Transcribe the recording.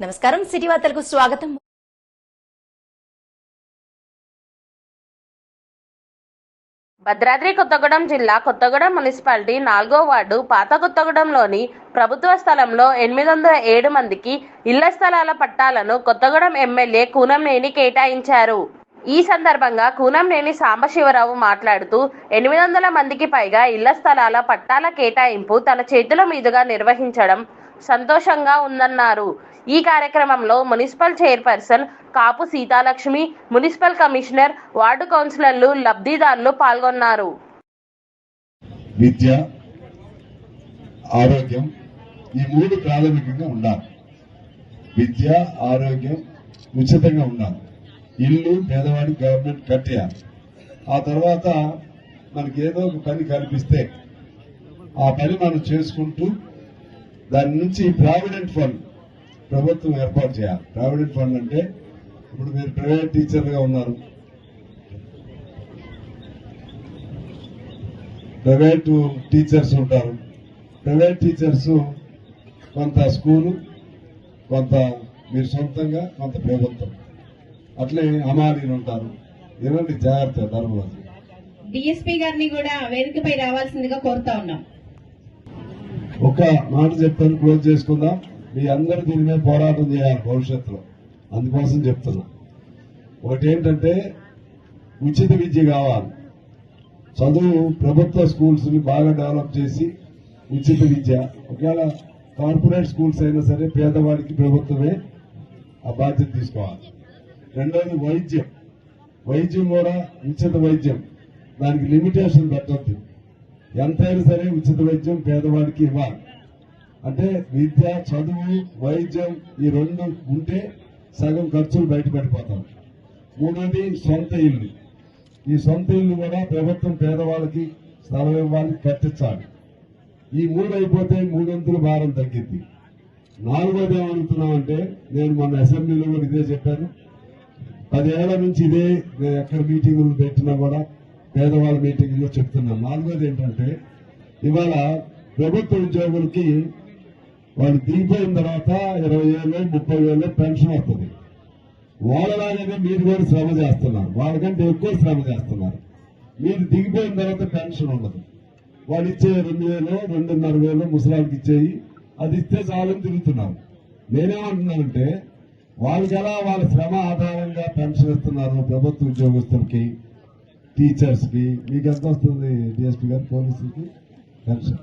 నమస్కారం సిటీ వార్తలకు స్వాగతం. భద్రాద్రి కొత్తగూడెం జిల్లా కొత్తగూడెం మున్సిపాలిటీ నాలుగో వార్డు పాత కొత్తగూడెంలోని ప్రభుత్వ స్థలంలో ఎనిమిది వందల ఏడు మందికి ఇళ్ళ స్థలాల పట్టాలను కొత్తగూడెం ఎమ్మెల్యే కూనంనేని కేటాయించారు. ఈ సందర్భంగా కూనంనేని సాంబశివరావు మాట్లాడుతూ ఎనిమిది వందల మందికి పైగా ఇళ్ళ స్థలాల పట్టాల కేటాయింపు తన చేతుల మీదుగా నిర్వహించడం సంతోషంగా ఉందన్నారు. ఈ కార్యక్రమంలో municipal chairperson Kapu Seethalakshmi municipal commissioner ward కౌన్సిలర్లు లబ్ధిదారులు పాల్గొన్నారు. విద్య ఆరోగ్యం ఈ మూడు ప్రాథమికంగా ఉండాలి. విద్య ఆరోగ్యం ఉచితంగా ఉండాలి. ఇల్లు పేదవాడి గవర్నమెంట్ కట్టేయాలి. ఆ తర్వాత మనకి ఏదో ఒక పని కల్పిస్తే ఆ పని మనం చేసుకుంటూ దాని నుంచి ప్రావిడెంట్ ఫండ్ ప్రభుత్వం ఏర్పాటు చేయాలి. ప్రావిడెంట్ ఫండ్ అంటే ఇప్పుడు మీరు ప్రైవేట్ టీచర్గా ఉన్నారు. ప్రైవేటు టీచర్స్ ఉంటారు. ప్రైవేట్ టీచర్స్ కొంత స్కూలు కొంత మీరు సొంతంగా కొంత ప్రభుత్వం. అట్లే అమాలీలు ఉంటారు. ఇలాంటి జాగ్రత్త ధర్మరాజు డిఎస్పీ గారిని కూడా వేదికపై రావాల్సిందిగా కోరుతా ఉన్నాం. ఒక మాట చెప్తాను క్లోజ్ చేసుకుందాం. మీ అందరూ దీని మీద పోరాటం చేయాలి భవిష్యత్తులో. అందుకోసం చెప్తున్నా. ఒకటి ఏంటంటే ఉచిత విద్య కావాలి. చదువు ప్రభుత్వ స్కూల్స్ని బాగా డెవలప్ చేసి ఉచిత విద్య. ఒకవేళ కార్పొరేట్ స్కూల్స్ అయినా సరే పేదవాడికి ప్రభుత్వమే ఆ బాధ్యత తీసుకోవాలి. రెండోది వైద్యం. వైద్యం కూడా ఉచిత వైద్యం. దానికి లిమిటేషన్ పెట్టద్దు. ఎంతైనా సరే ఉచిత వైద్యం పేదవాడికి ఇవ్వాలి. అంటే విద్య చదువు వైద్యం ఈ రెండు ఉంటే సగం ఖర్చులు బయట పెట్టిపోతాం మూడోది సొంత ఇల్లు. ఈ సొంత ఇల్లు కూడా ప్రభుత్వం పేదవాళ్ళకి స్థలం ఇవ్వాలి కట్టించాలి. ఈ మూడు అయిపోతే మూడొంతుల భారం తగ్గింది నాలుగోది ఏమనుకున్నామంటే నేను మొన్న అసెంబ్లీలో కూడా ఇదే చెప్పాను. పదేళ్ళ నుంచి ఇదే నేను ఎక్కడ మీటింగులు పెట్టినా కూడా పేదవాళ్ళ మీటింగులో చెప్తున్నాను నాలుగోది ఏంటంటే ఇవాళ ప్రభుత్వ ఉద్యోగులకి వాళ్ళు దిగిపోయిన తర్వాత ఇరవై వేలు ముప్పై వేలు పెన్షన్ వస్తుంది. వాళ్ళలాగానే మీరు కూడా శ్రమ చేస్తున్నారు. వాళ్ళకంటే ఎక్కువ శ్రమ చేస్తున్నారు. మీరు దిగిపోయిన తర్వాత పెన్షన్ ఉండదు. వాళ్ళు ఇచ్చే రెండు వేలు రెండున్నర వేలు ముసలాళ్ళకి ఇచ్చేయి. అది ఇస్తే చాలని తిరుగుతున్నారు నేనేమంటున్నానంటే వాళ్ళకి ఎలా వాళ్ళ శ్రమ ఆధారంగా పెన్షన్ ఇస్తున్నారు ప్రభుత్వ ఉద్యోగస్తులకి టీచర్స్కి మీకు ఎంత వస్తుంది డిఎస్పీ గారు పోలీసులకి? పెన్షన్